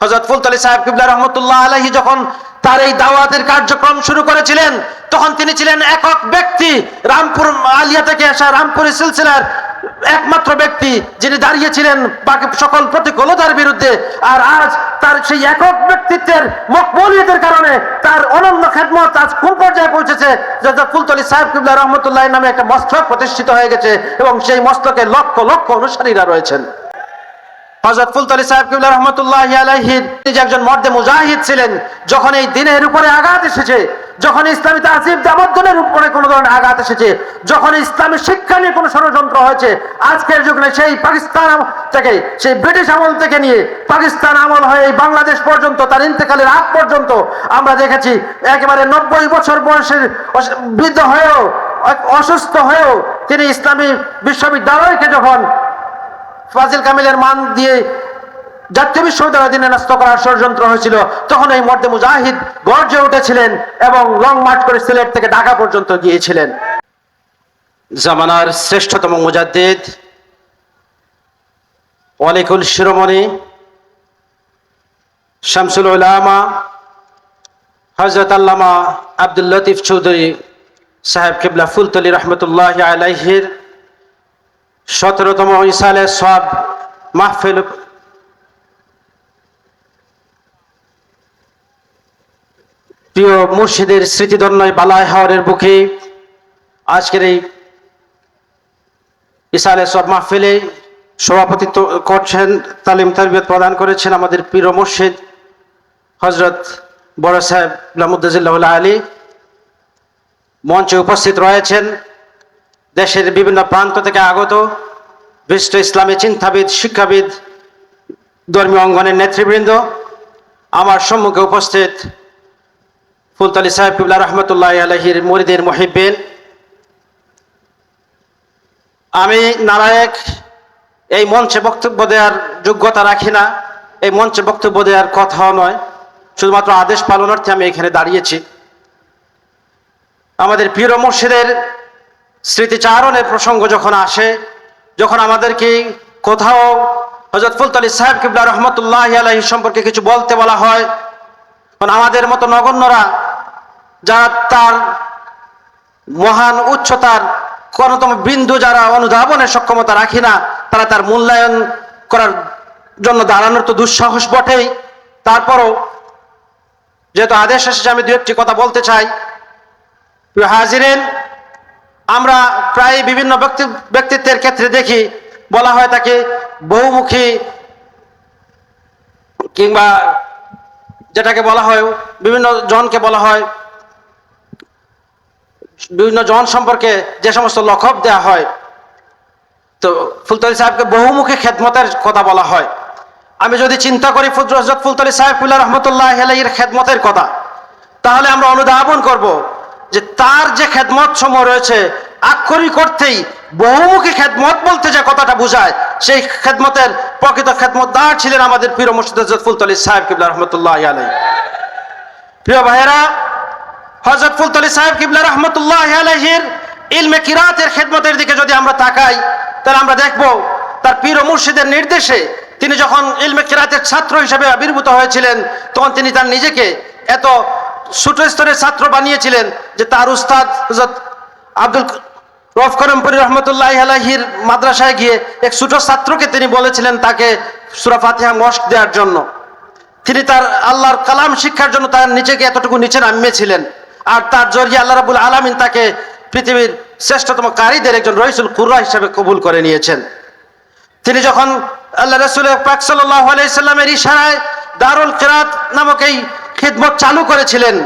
হজরত ফুলতলি সাহেব কিবলা রহমতুল্লাহ আলহী যখন তার এই দাওয়াতের কার্যক্রম শুরু করেছিলেন, তখন তিনি ছিলেন একক ব্যক্তি। রামপুর আলিয়া থেকে আসা রামপুরি সিলসিলার একমাত্র ব্যক্তি যিনি দাঁড়িয়েছিলেন বাকি সকল প্রতিকূলতার বিরুদ্ধে। আর আজ তার সেই একক ব্যক্তিত্বের মকবুলিয়তের কারণে তার অনন্য খেদমত আজ কোন পর্যায়ে পৌঁছেছে যে ফুলতলি সাহেব কিবলা রহমতুল্লাহ নামে একটা মস্তক প্রতিষ্ঠিত হয়ে গেছে এবং সেই মস্তকে লক্ষ লক্ষ অনুসারীরা রয়েছেন। হজরত ফুলতলি সাহেব কিবলা রহমতুল্লাহ আলাইহির তিনি একজন মর্দে মুজাহিদ ছিলেন, যখন এই দিনের উপরে আঘাত এসেছে, যখন ইসলামী তাজিব জামদ্দনের উপরে কোনো ধরনের আঘাত এসেছে, যখন ইসলামী শিক্ষা নিয়ে কোনো ষড়যন্ত্র হয়েছে, আজকের যুগে সেই পাকিস্তান থেকে, সেই ব্রিটিশ আমল থেকে নিয়ে পাকিস্তান আমল হয়ে এই বাংলাদেশ পর্যন্ত, তার ইন্তেকালের আগ পর্যন্ত আমরা দেখেছি, একেবারে নব্বই বছর বয়সের বৃদ্ধ হয়েও অসুস্থ হয়েও তিনি ইসলামী বিশ্ববিদ্যালয়কে যখন ফাজিল কামিলের মান দিয়ে জাতীয় বিশ্ববিদ্যালয় দিনে নষ্ট করার ষড়যন্ত্র হয়েছিল। তখন এই মর্দে মুজাহিদ গর্জে উঠেছিলেন এবং লং মার্চ করে সিলেট থেকে ঢাকা পর্যন্ত গিয়েছিলেন। জামানার শ্রেষ্ঠতম মুজাদ্দিদ, ওয়ালিকুল শিরোমণি, শামসুল উলামা হজরত আল্লামা আব্দুল লতিফ চৌধুরী সাহেব কিবলা ফুলতলি রহমতুল্লাহ আলাইহির সতেরোতম ইসালে সব মাহফিল প্রিয় মুর্শিদের স্মৃতিধন্যয় বালায় হাওয়ারের বুকে আজকের এই ইসালে সব মাহফিলে সভাপতিত্ব করছেন তালিম তারবিয়ত প্রদান করেছেন আমাদের প্রিয় মুর্শিদ হজরত বড় সাহেব লামুদ্দিল্লাহ আলী। মঞ্চে উপস্থিত রয়েছেন। দেশের বিভিন্ন প্রান্ত থেকে আগত বিশিষ্ট ইসলামী চিন্তাবিদ, শিক্ষাবিদ, ধর্মীয় অঙ্গনের নেতৃবৃন্দ, আমার সম্মুখে উপস্থিত ফুলতলি সাহেব কিবলা রহমতুল্লাহ আলহির মরিদের মহিবিন আমি নারায়ক, এই মঞ্চে বক্তব্য দেওয়ার যোগ্যতা রাখি না, এই মঞ্চে বক্তব্য দেওয়ার কথাও নয়, শুধুমাত্র আদেশ পালনার্থে আমি এখানে দাঁড়িয়েছি। আমাদের প্রিয় মসজিদের স্মৃতিচারণের প্রসঙ্গ যখন আসে, যখন আমাদেরকে কোথাও হজরত ফুলতলি সাহেব কিবলা রহমতুল্লাহ আলহী সম্পর্কে কিছু বলতে বলা হয়, তখন আমাদের মতো নগণ্যরা যারা তার মহান উচ্চতার কোনতম বিন্দু যারা অনুধাবনের সক্ষমতা রাখি না, তারা তার মূল্যায়ন করার জন্য দাঁড়ানোর তো দুঃসাহস বটেই। তারপরও যেহেতু আদেশ এসেছে আমি দু একটি কথা বলতে চাই হাজিরেন আমরা প্রায় বিভিন্ন ব্যক্তি, ব্যক্তিত্বের ক্ষেত্রে দেখি, বলা হয় তাকে বহুমুখী কিংবা যেটাকে বলা হয়, বিভিন্ন জনকে বলা হয়, বিভিন্ন জন সম্পর্কে যে সমস্ত লকব দেয়া হয়, তো ফুলতলি সাহেবকে বহুমুখী খেদমতের কথা বলা হয়। আমি যদি চিন্তা করি ফুল হজরত ফুলতলি সাহেব ফুল্লা রহমতুল্লাহ আলাইহির খেদমতের কথা, তাহলে আমরা অনুধাবন করব যে তার যে খেদমত সমূহ রয়েছে, আক্ষরিক করতেই বহুমুখী খেদমত বলতে যে কথাটা বোঝায়, সেই খেদমতের প্রকৃত খেদমতদার ছিলেন আমাদের প্রিয় মুর্শিদ ফুলতলি সাহেব কিবলা রহমতুল্লাহ আলাই প্রিয় ভাইয়েরা হজরত ফুলতলি সাহেব কিবলা রহমতুল্লাহ আলহির ইলমে কিরাতের খেদমতের দিকে যদি আমরা তাকাই, তাহলে আমরা দেখব তার পীর ও মুর্শিদের নির্দেশে তিনি যখন ইলমে কিরাতের ছাত্র হিসেবে আবির্ভূত হয়েছিলেন, তখন তিনি তার নিজেকে এত ছোট স্তরের ছাত্র বানিয়েছিলেন যে তার উস্তাদ আব্দুল রফ করমপুরি রহমতুল্লাহ আলাহির মাদ্রাসায় গিয়ে এক ছোট ছাত্রকে তিনি বলেছিলেন তাকে সুরা ফাতিহা মস্ক দেওয়ার জন্য। তিনি তার আল্লাহর কালাম শিক্ষার জন্য তার নিজেকে এতটুকু নিচে নামিয়েছিলেন। আর তার জরিয়ে আল্লাহ রাবুল আলমিন তাকে পৃথিবীর শ্রেষ্ঠতম কারীদের একজন রহিসুল কুর্রা হিসেবে কবুল করে নিয়েছেন। তিনি যখন আল্লাহ রসুল পাক সাল্লাহ আলাইসাল্লামের ইশারায় দারুল কেরাত নামক এই খিদমত চালু করেছিলেন।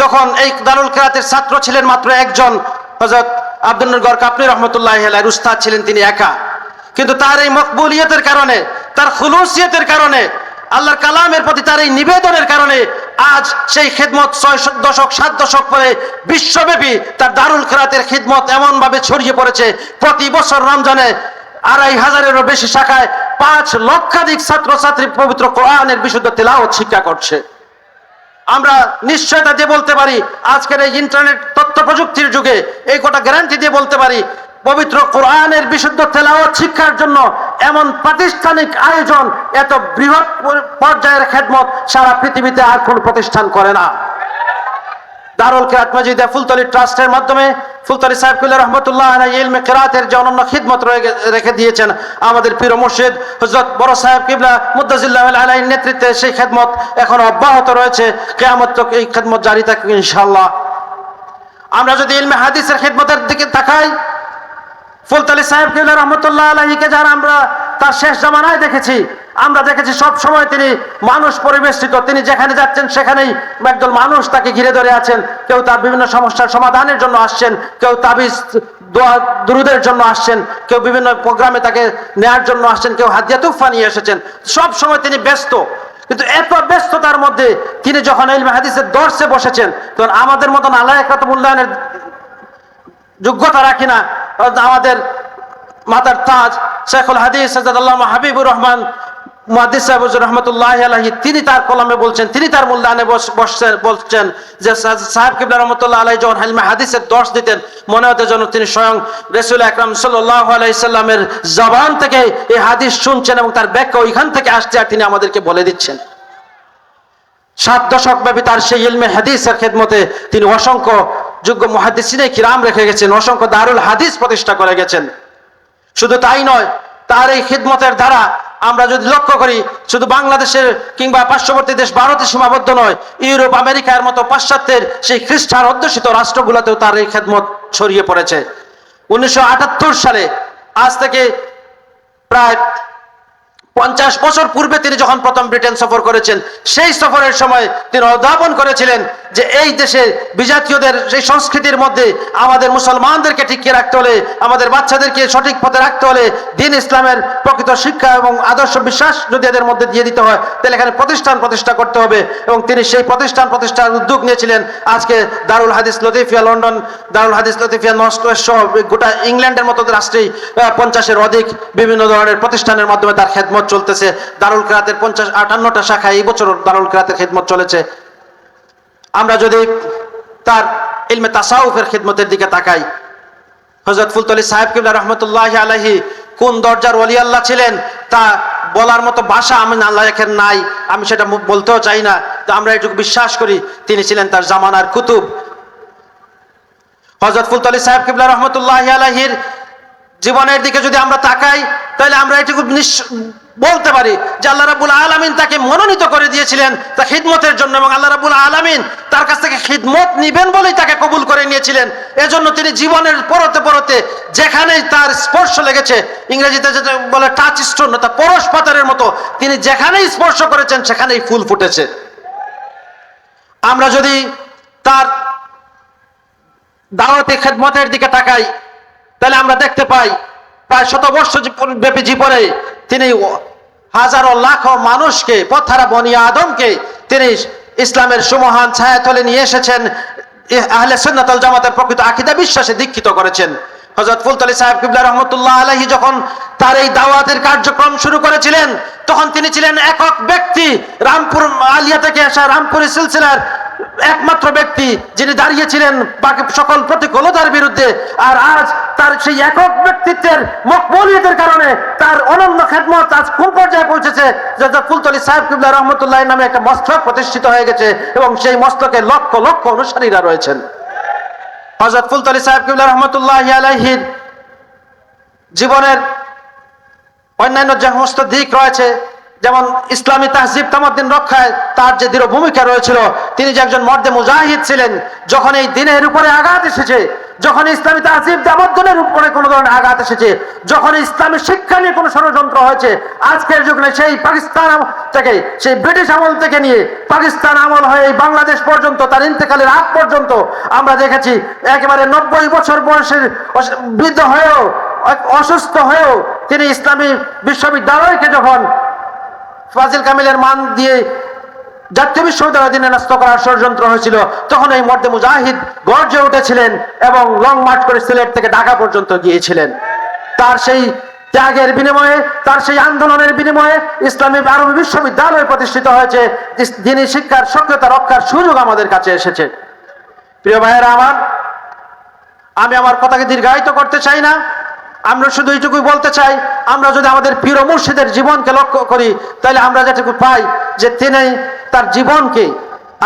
তখন এই দারুল কেরাতের ছাত্র ছিলেন মাত্র একজন। হজরত আব্দুল গর কাপনি রহমতুল্লাহ উস্তাদ ছিলেন তিনি একা। কিন্তু তার এই মকবুলিয়তের কারণে, তার খুলুসিয়তের কারণে, আল্লাহর কালামের প্রতি তার এই নিবেদনের কারণে আজ সেই খেদমত ছয় দশক, সাত দশক পরে বিশ্বব্যাপী তার দারুল খেরাতের খিদমত এমনভাবে ছড়িয়ে পড়েছে। প্রতি বছর রমজানে আড়াই হাজারেরও বেশি শাখায় পাঁচ লক্ষাধিক ছাত্রছাত্রী পবিত্র কোরআনের বিশুদ্ধ তেলাওয়াত শিক্ষা করছে। আমরা নিশ্চয়তা দিয়ে বলতে পারি, আজকের এই ইন্টারনেট তথ্য প্রযুক্তির যুগে এই কটা গ্যারান্টি দিয়ে বলতে পারি, পবিত্র কোরআনের বিশুদ্ধ তেলাওয়াত শিক্ষার জন্য এমন প্রাতিষ্ঠানিক আয়োজন এত বৃহৎ পর্যায়ের খেদমত সারা পৃথিবীতে আর কোন প্রতিষ্ঠান করে না। দারুল কেরাত মজিদে ফুলতলি ট্রাস্টের মাধ্যমে ফুলতলি সাহেব কুল্লা রহমতুল্লাহ ইলমে কেরাতের যে অনন্য খিদমত রেখে দিয়েছেন আমাদের প্রিয় মুর্শিদ হজরত বড় সাহেব কিবলা মুদাজিল্লাহ আলাইর নেতৃত্বে সেই খেদমত এখন অব্যাহত রয়েছে। কেয়ামত এই খেদমত জারি থাকবে ইনশাআল্লাহ। আমরা যদি ইলমে হাদিসের খেদমতের দিকে তাকাই, ফুলতলি সাহেব কিবলা রহমতুল্লাহ আলাহিকে যারা আমরা তার শেষ জামানায় দেখেছি আমরা দেখেছি সব সময় তিনি মানুষ পরিবেষ্টিত। তিনি যেখানে যাচ্ছেন সেখানেই একদল মানুষ তাকে ঘিরে ধরে আছেন। কেউ তার বিভিন্ন সমস্যার সমাধানের জন্য আসছেন, কেউ তাবিজ দোয়া দুরুদের জন্য আসছেন, কেউ বিভিন্ন প্রোগ্রামে তাকে নেয়ার জন্য আসছেন, কেউ হাদিয়া তুফা নিয়ে এসেছেন। সব সময় তিনি ব্যস্ত। কিন্তু এত ব্যস্ততার মধ্যে তিনি যখন ইলমে হাদিসের দর্শে বসেছেন, তখন আমাদের মতন আল্লাহ একরাত মূল্যায়নের যোগ্যতা রাখি না। আমাদের মাতার তাজ, শেখুল হাদিস হাবিবুর রহমান মুহাদ্দিস সাহেব রহমতুল্লাহ আলাহি তিনি তার কলমে বলছেন, তিনি তার মূল্যায়নে বসছেন বলছেন যে সাহেব কিবলা রহমতুল্লাহ আলাই যখন হালমা হাদিসের দর্শ দিতেন, মনে হতে যেন তিনি স্বয়ং রসুল আকরাম সাল্লাহ আলাইসাল্লামের জবান থেকে এই হাদিস শুনছেন এবং তার ব্যাখ্যা ওইখান থেকে আসছে আর তিনি আমাদেরকে বলে দিচ্ছেন। সাত দশক ব্যাপী তার সেই ইলমে হাদিসের খেদমতে তিনি অসংখ্য যোগ্য মহাদিসিনে কিরাম রেখে গেছেন, অসংখ্য দারুল হাদিস প্রতিষ্ঠা করে গেছেন। শুধু তাই নয়, তার এই খিদমতের দ্বারা আমরা যদি লক্ষ্য করি, শুধু বাংলাদেশের কিংবা পার্শ্ববর্তী দেশ ভারতে সীমাবদ্ধ নয়, ইউরোপ, আমেরিকার মতো পাশ্চাত্যের সেই খ্রিস্টান অধ্যুষিত রাষ্ট্রগুলোতেও তার এই খেদমত ছড়িয়ে পড়েছে। উনিশশো আটাত্তর সালে আজ থেকে প্রায় পঞ্চাশ বছর পূর্বে তিনি যখন প্রথম ব্রিটেন সফর করেছেন, সেই সফরের সময় তিনি উদ্ভাবন করেছিলেন যে এই দেশে বিজাতীয়দের, সেই সংস্কৃতির মধ্যে আমাদের মুসলমানদেরকে টিকিয়ে রাখতে হলে, আমাদের বাচ্চাদেরকে সঠিক পথে রাখতে হলে দিন ইসলামের প্রকৃত শিক্ষা এবং আদর্শ বিশ্বাস যদি এদের মধ্যে দিয়ে দিতে হয়, তাহলে এখানে প্রতিষ্ঠান প্রতিষ্ঠা করতে হবে এবং তিনি সেই প্রতিষ্ঠান প্রতিষ্ঠার উদ্যোগ নিয়েছিলেন। আজকে দারুল হাদিস লতিফিয়া লন্ডন, দারুল হাদিস লতিফিয়া নস্ট সহ গোটা ইংল্যান্ডের মতো রাষ্ট্রেই পঞ্চাশের অধিক বিভিন্ন ধরনের প্রতিষ্ঠানের মাধ্যমে তার খেদমত চলতেছে। দারুল কেরাতের পঞ্চাশ আটান্নটা শাখা এই বছর দারুল কেরাতের খেদমত চলেছে। আমরা যদি তার ইলমে তাসাউফের খেদমতের দিকে তাকাই হজরত ফুলতলি সাহেব কিবলা রহমতুল্লাহ আলহি কোন দরজার ওলি আল্লাহ ছিলেন? তা বলার মতো ভাষা আমি আল্লাহ নাই, আমি সেটা বলতেও চাই না। তো আমরা এটুকু বিশ্বাস করি, তিনি ছিলেন তার জামানার কুতুব। হজরত ফুলতলি সাহেব কিবলা রহমতুল্লাহ আলহির জীবনের দিকে যদি আমরা তাকাই, তাহলে আমরা এটুকু বলতে পারি যে আল্লাহ রাবুল আলমিন তাকে মনোনীত করে দিয়েছিলেন তা খিদমতের জন্য এবং আল্লাহ রাবুল আলমিন তার কাছ থেকে খিদমত নিবেন বলেই তাকে কবুল করে নিয়েছিলেন। এজন্য তিনি জীবনের পরতে পরতে যেখানেই তার স্পর্শ লেগেছে, ইংরেজিতে যেটা বলে টাচ স্টোন তা পরশ পাতারের মতো, তিনি যেখানেই স্পর্শ করেছেন সেখানেই ফুল ফুটেছে। আমরা যদি তার দাওয়াতি খেদমতের দিকে তাকাই তাহলে আমরা দেখতে পাই, প্রায় শত বর্ষ ব্যাপী জীবনে তিনি হাজারো লাখো মানুষকে পথারা বনিয়া আদমকে তিনি ইসলামের সুমহান ছায়াতলে নিয়ে এসেছেন আহলে সুন্নাতাল জামাতের প্রকৃত আকিদা বিশ্বাসে দীক্ষিত করেছেন। হজরত ফুলতলি সাহেব কিবলা রহমতুল্লাহ আলহি যখন তার এই দাওয়াতের কার্যক্রম শুরু করেছিলেন, তখন তিনি ছিলেন একক ব্যক্তি রামপুর আলিয়া থেকে আসা রামপুরি সিলসিলার একমাত্র ব্যক্তি যিনি দাঁড়িয়েছিলেন বাকি সকল প্রতিকূলতার বিরুদ্ধে। আর আজ তার সেই একক ব্যক্তিত্বের মকবুলিয়তের কারণে তার অনন্য খেদমত আজ কোন পর্যায়ে পৌঁছেছে। যে ফুলতলি সাহেব কিবলা রহমতুল্লাহ নামে একটা মস্তক প্রতিষ্ঠিত হয়ে গেছে এবং সেই মস্তকে লক্ষ লক্ষ অনুসারীরা রয়েছেন। হজরত ফুলতলি সাহেব কিবলা রহমতুল্লাহ আলাইহির জীবনের অন্যান্য যে সমস্ত দিক রয়েছে যেমন ইসলামী তাহজিব তামাদ্দিন রক্ষায় তার যে দৃঢ় ভূমিকা রয়েছিল, তিনি যে একজন মর্দে মুজাহিদ ছিলেন, যখন এই দিনের উপরে আঘাত এসেছে, যখন ইসলামী তাহজিব তামাদ্দনের উপরে কোনো ধরনের আঘাত এসেছে, যখন ইসলামী শিক্ষা নিয়ে কোনো ষড়যন্ত্র হয়েছে, আজকের যুগে সেই পাকিস্তান থেকে, সেই ব্রিটিশ আমল থেকে নিয়ে পাকিস্তান আমল হয়ে এই বাংলাদেশ পর্যন্ত, তার ইন্তেকালের আগ পর্যন্ত আমরা দেখেছি, একেবারে নব্বই বছর বয়সের বৃদ্ধ হয়েও, অসুস্থ হয়েও তিনি ইসলামী বিশ্ববিদ্যালয়কে যখন ফাজিল কামিলের মান দিয়ে জাতীয় বিশ্ববিদ্যালয় দিনে নষ্ট করার ষড়যন্ত্র হয়েছিল। তখন এই মর্দে মুজাহিদ গর্জে উঠেছিলেন এবং লং মার্চ করে সিলেট থেকে ঢাকা পর্যন্ত গিয়েছিলেন। তার সেই ত্যাগের বিনিময়ে, তার সেই আন্দোলনের বিনিময়ে ইসলামী আরবি বিশ্ববিদ্যালয় প্রতিষ্ঠিত হয়েছে। যিনি শিক্ষার সক্রিয়তা রক্ষার সুযোগ আমাদের কাছে এসেছে। প্রিয় ভাইয়েরা আমার, আমি আমার কথাকে দীর্ঘায়িত করতে চাই না। আমরা শুধু এইটুকুই বলতে চাই, আমরা যদি আমাদের প্রিয় মুর্শিদের জীবনকে লক্ষ্য করি তাহলে আমরা যেটুকু পাই যে তিনি তার জীবনকে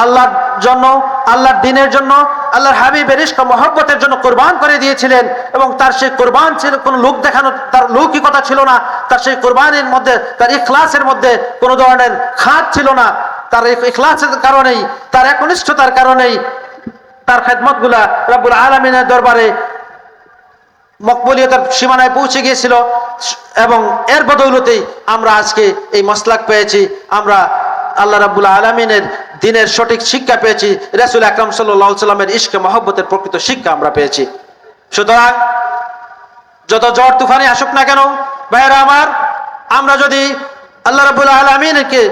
আল্লাহর জন্য, আল্লাহর দিনের জন্য, আল্লাহর হাবিবের ইস্ক মহব্বতের জন্য কোরবান করে দিয়েছিলেন এবং তার সেই কোরবান ছিল, কোনো লোক দেখানো, তার লৌকিকতা ছিল না, তার সেই কোরবানির মধ্যে, তার ইখলাসের মধ্যে কোনো ধরনের খাত ছিল না। তার ইখলাসের কারণেই, তার একনিষ্ঠতার কারণেই তার খেদমতগুলা রব্বুল আলমিনের দরবারে মকবুলিয়তের সীমানায় পৌঁছে গিয়েছিল। এবং এর বদৌলতেই আমরা আজকে এই মসলাক পেয়েছি। আমরা আল্লাহ রাবুল আলমিনের দিনের সঠিক শিক্ষা পেয়েছি। রাসুল আকরাম সাল্লাহ সাল্লামের মহব্বতের প্রকৃত শিক্ষা আমরা পেয়েছি। সুতরাং যত জ্বর তুফানি আসুক না কেন, ভাইয়েরা আমার, আমরা যদি আল্লাহ রাবুল আলমিনকে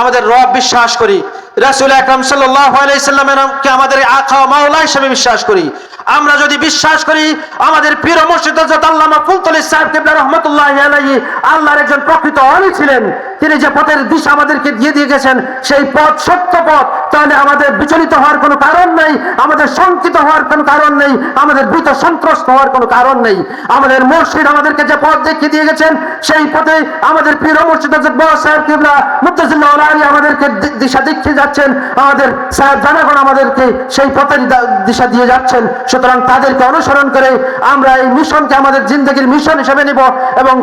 আমাদের রব বিশ্বাস করি, রাসুল আকরাম সাল্লাহ আলাইসাল্লামকে আমাদের আখা মাওলা হিসেবে বিশ্বাস করি আমরা যদি বিশ্বাস করি, আমাদের পীর মুর্শিদ আল্লামা ফুলতলি সাহেব কিবলা রহমতুল্লাহ আলাইহি আল্লাহর একজন প্রকৃত অলি ছিলেন। তিনি যে পথের দিশা আমাদেরকে দিয়ে দিয়ে গেছেন সেই পথ সত্য পথ, তাহলে আমাদের বিচলিত হওয়ার কোনো কারণ নেই, আমাদের শঙ্কিত হওয়ার কোনো কারণ নেই, আমাদের ভীত সন্ত্রস্ত হওয়ার কোনো কারণ নেই। আমাদের মুর্শিদ আমাদেরকে যে পথ দেখিয়ে দিয়ে গেছেন সেই পথে আমাদের পীর মুর্শিদ বড় সাহেব কিবলা মুত্তাজিল্লাহ আলী আমাদেরকে দিশা দেখিয়ে যাচ্ছেন, আমাদের সাহেব জানাগণ আমাদেরকে সেই পথের দিশা দিয়ে যাচ্ছেন। সুতরাং তাদেরকে অনুসরণ করে আমরা এই মিশনকে আমাদের জিন্দগির মিশন হিসেবে নিব এবং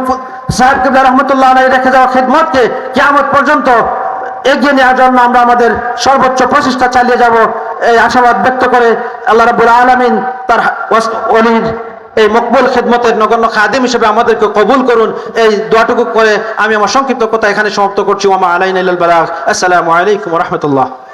সাহেব কিবলা রহমতুল্লাহ আলাই রেখে যাওয়া খেদমতকে কিয়ামত পর্যন্ত এগিয়ে নেওয়ার জন্য আমরা আমাদের সর্বোচ্চ প্রচেষ্টা চালিয়ে যাব। এই আশাবাদ ব্যক্ত করে আল্লাহ রাবুল আলমিন তার অলির এই মকবুল খেদমতের নগণ্য খাদিম হিসেবে আমাদেরকে কবুল করুন। এই দোয়াটুকু করে আমি আমার সংক্ষিপ্ত কথা এখানে সমাপ্ত করছি। আমার আলাইন আসসালামু আলাইকুম রহমতুল্লাহ।